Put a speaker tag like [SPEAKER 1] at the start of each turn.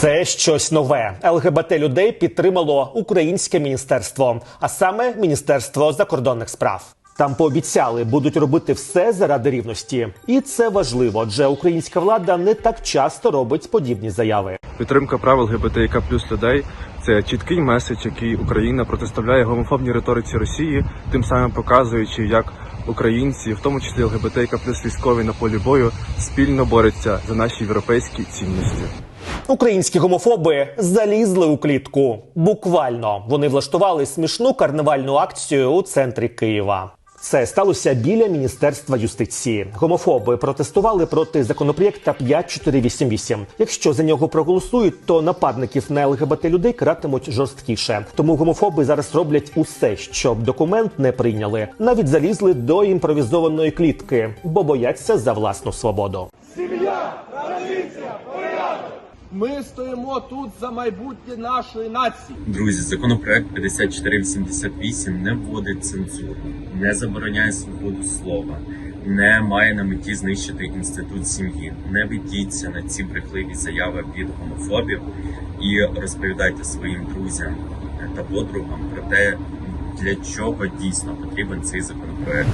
[SPEAKER 1] Це щось нове. ЛГБТ людей підтримало українське міністерство, а саме Міністерство закордонних справ. Там пообіцяли, будуть робити все заради рівності, і це важливо, адже українська влада не так часто робить подібні заяви.
[SPEAKER 2] Підтримка прав ЛГБТІК плюс людей це чіткий меседж, який Україна протиставляє гомофобній риториці Росії, тим самим показуючи, як українці, в тому числі ЛГБТІК плюс військові на полі бою, спільно борються за наші європейські цінності.
[SPEAKER 1] Українські гомофоби залізли у клітку. Буквально вони влаштували смішну карнавальну акцію у центрі Києва. Це сталося біля міністерства юстиції. Гомофоби протестували проти законопроєкта 5488. Якщо за нього проголосують, то нападників на ЛГБТ людей каратимуть жорсткіше. Тому гомофоби зараз роблять усе, щоб документ не прийняли. Навіть залізли до імпровізованої клітки, бо бояться за власну свободу.
[SPEAKER 3] Ми стоїмо тут за майбутнє нашої нації.
[SPEAKER 4] Друзі, законопроект 5488 не вводить цензуру, не забороняє свободу слова, не має на меті знищити інститут сім'ї. Не ведіться на ці брехливі заяви від гомофобів і розповідайте своїм друзям та подругам про те, для чого дійсно потрібен цей законопроект.